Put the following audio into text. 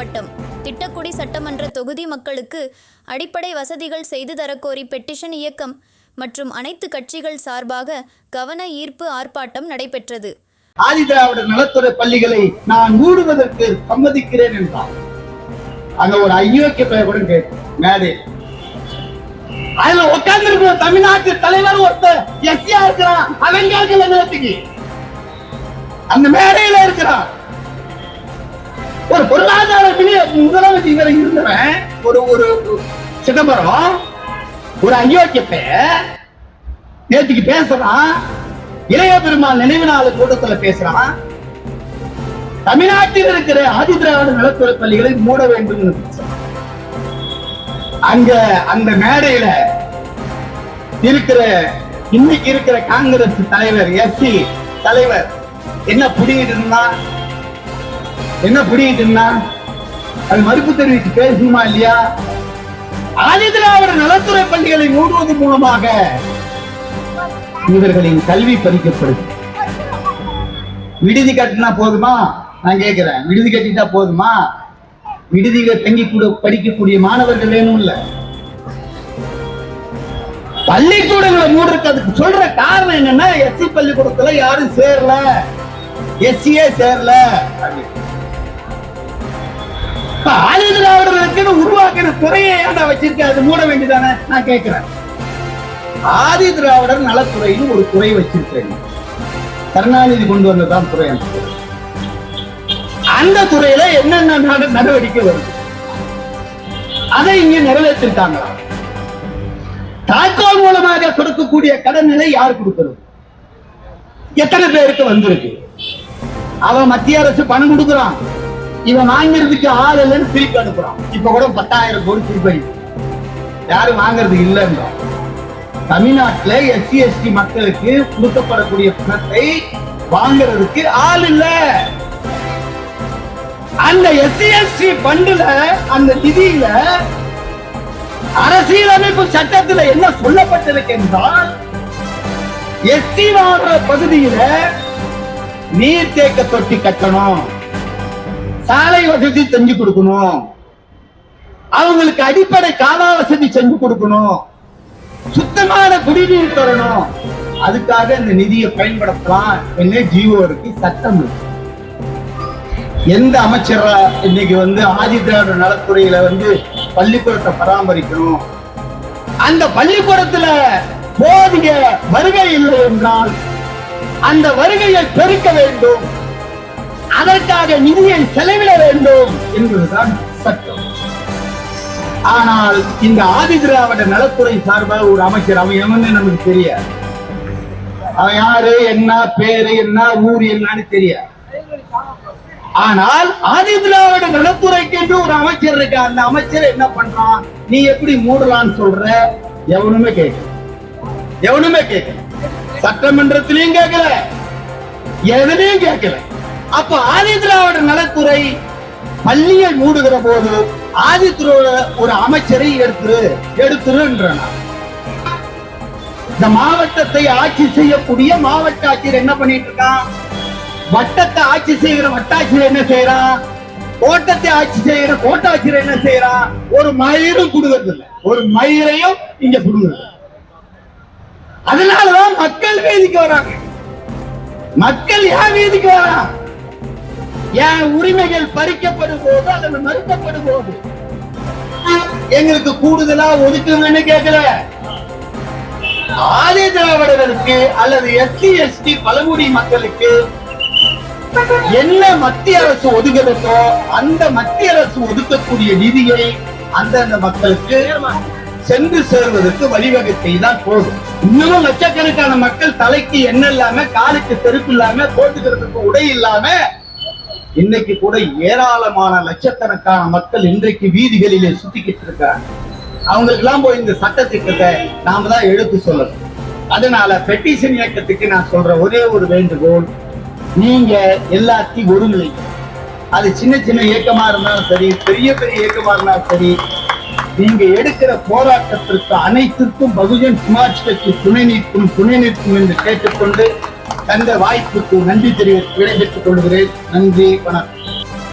மாவட்டம். திட்டக்குடி சட்டமன்ற தொகுதி மக்களுக்கு அடிப்படை வசதிகள் செய்து தரக்கோரி பெட்டிஷன் இயக்கம் மற்றும் அனைத்து கட்சிகள் சார்பாக கவன ஈர்ப்பு ஆர்ப்பாட்டம் நடைபெற்றது. ஆதிதிராவிடர் நலத்துறை பள்ளிகளை நான் மூடுவதற்கு சம்மதிக்கிறேன் என்றார். அங்க ஒரு ஐயோக்கிய பெயர் கூட மேடை. அதுல உட்கார்ந்து இருக்கிற தமிழ்நாட்டு தலைவர் ஒருத்தர் எஸ்சியா இருக்கிறான் அவன் கேட்கல நேரத்துக்கு அந்த மேடையில இருக்கிறான் ஒரு பொருளாதார மினி- முதலமைச்சர் இருந்தவன் ஒரு ஒரு சிதம்பரம் ஒரு அயோக்கிய நேற்றுக்கு பேசுறான் இளைய பெருமாள் நினைவு நாள் கூட்டத்துல பேசுறான் தமிழ்நாட்டில் இருக்கிற ஆதிதிராவிட நலத்துறை பள்ளிகளை மூட வேண்டும் அங்க அந்த மேடையில இருக்கிற இன்னைக்கு இருக்கிற காங்கிரஸ் தலைவர் எஸ்சி தலைவர் என்ன புரியுதுன்னா என்ன புரியுதுன்னா அது மறுப்பு தெரிவித்து பேசணுமா இல்லையா? ஆதிதிராவிட நலத்துறை பள்ளிகளை மூடுவது மூலமாக இவர்களின் கல்வி பறிக்கப்படுது விடுதி கட்டினா போதுமா? நான் கேட்கிறேன். விடுதி கட்டிட்டா போதுமா? விடுதியில தங்கி கூட படிக்கக்கூடிய மாணவர்கள் வேணும் இல்ல பள்ளிக்கூடங்களை மூடுறதுக்கு சொல்ற காரணம் என்னன்னா எஸ்சி பள்ளிக்கூடத்துல யாரும் சேரல. எஸ்சியே சேரல. அப்படின்னு. இப்ப ஆதிதிராவிடர்களுக்குன்னு உருவாக்கின துறையை ஏன்டா வச்சிருக்க? அது மூட வேண்டியதானே? நான் கேட்கிறேன் ஆதி திராவிடர் நலத்துறைன்னு ஒரு துறை வச்சிருக்கேன் கருணாநிதி கொண்டு வந்ததான் துறை அந்த அந்த துறையில என்னென்ன நடவடிக்கை வருது? அதை இங்க நிறைவேற்றிருக்காங்களா? தாக்கோல் மூலமாக கொடுக்கக்கூடிய கடன்களை யார் கொடுக்கிறது? எத்தனை பேருக்கு வந்திருக்கு? அவன் மத்திய அரசு பணம் கொடுக்குறான். இவன் வாங்குறதுக்கு ஆள் இல்லைன்னு திருப்பி அனுப்புறான். இப்ப கூட பத்தாயிரம் கோடி திருப்பி யாரும் வாங்குறதுக்கு இல்லைன்றான் தமிழ்நாட்டுல எஸ்சி எஸ்டி மக்களுக்கு கொடுக்கப்படக்கூடிய பணத்தை வாங்குறதுக்கு ஆள் இல்ல. அந்த எஸ்சி எஸ்டி பண்டுல அந்த நிதியில அரசியலமைப்பு சட்டத்துல என்ன சொல்லப்பட்டிருக்கு என்றால் எஸ்டி வாங்குற பகுதியில நீர்த்தேக்க தொட்டி கட்டணும். சாலை வசதி செஞ்சு கொடுக்கணும். அவங்களுக்கு அடிப்படை கால வசதி செஞ்சு கொடுக்கணும். சுத்தமான குடிநீர் தரணும். அதுக்காக இந்த நிதியை பயன்படுத்தலாம் என்ன ஜீவோ இருக்கு சட்டம் எந்த அமைச்சரா இன்னைக்கு வந்து ஆதிதிராவிட நலத்துறையில வந்து பள்ளிக்கூடத்தை பராமரிக்கணும். அந்த பள்ளிக்கூடத்துல போதிய வருகை இல்லை என்றால் அந்த வருகையை பெருக்க வேண்டும். அதற்காக நிதியை செலவிட வேண்டும் என்பதுதான் சட்டம். ஆனால் இந்த ஆதிதிராவிட நலத்துறை சார்பாக ஒரு அமைச்சர் அவன் எவன்னு நமக்கு தெரியாது. அவன் யாரு என்ன பேரு என்ன ஊர் என்னன்னு தெரியாது. ஆனால் ஆதிதிராவிட நலத்துறைக்கு என்று ஒரு அமைச்சர் இருக்கு? அந்த அமைச்சர் என்ன பண்றான்? நீ எப்படி மூடலான்னு சொல்ற? எவனுமே கேட்க எவனுமே கேட்கல. சட்டமன்றத்திலையும் கேட்கல. எதுலையும் கேட்கல. அப்ப ஆதிதிராவிட நலத்துறை பள்ளியை மூடுகிற போது ஆதித்துறை ஒரு அமைச்சரை எடுத்துரு எடுத்துருன்றான். இந்த மாவட்டத்தை ஆட்சி செய்யக்கூடிய மாவட்ட ஆட்சியர் என்ன பண்ணிட்டு இருக்கான் வட்டத்தை ஆட்சி செய்கிற வட்டாட்சியர் என்ன செய்யறான் கோட்டத்தை ஆட்சி செய்கிற கோட்டாட்சியர் என்ன செய்யறான் ஒரு மயிரும் கொடுக்கறது இல்ல. ஒரு மயிரையும் இங்க கொடுக்கறது அதனாலதான் மக்கள் வேதிக்கு வராங்க. மக்கள் ஏன் வேதிக்கு வரான் என் உரிமைகள் பறிக்கப்படும் போது அதில் மறுக்கப்படும் போது எங்களுக்கு கூடுதலா ஒதுக்குங்கன்னு கேட்கல. ஆதி திராவிடர்களுக்கு அல்லது எஸ்சி எஸ்டி பழங்குடி மக்களுக்கு என்ன மத்திய அரசு ஒதுக்குதோ அந்த மத்திய அரசு ஒதுக்கக்கூடிய நிதியை அந்தந்த மக்களுக்கு சென்று சேர்வதற்கு வழிவகை செய்தால் போதும். இன்னமும் லட்சக்கணக்கான மக்கள் தலைக்கு எண்ணெய் இல்லாம காலுக்கு செருப்பு இல்லாம போட்டுக்கிறதுக்கு உடை இல்லாம இன்னைக்கு கூட ஏராளமான லட்சக்கணக்கான மக்கள் இன்றைக்கு வீதிகளிலே சுத்திக்கிட்டு இருக்காங்க. அவங்களுக்கு எல்லாம் போய் இந்த சட்ட திட்டத்தை நாம தான் எடுத்து சொல்லணும். அதனால பெட்டிஷன் இயக்கத்துக்கு நான் சொல்ற ஒரே ஒரு வேண்டுகோள் நீங்க எல்லாத்தையும் ஒருங்கிணைங்க. அது சின்ன சின்ன இயக்கமா இருந்தாலும் சரி பெரிய பெரிய இயக்கமா இருந்தாலும் சரி நீங்க எடுக்கிற போராட்டத்திற்கு அனைத்திற்கும் பகுஜன் சமாஜ் கட்சி துணை நிற்கும் துணை நிற்கும் என்று கேட்டுக்கொண்டு தந்த வாய்ப்புக்கு நன்றி தெரிவித்து விடைபெற்றுக் கொள்கிறேன். நன்றி வணக்கம்.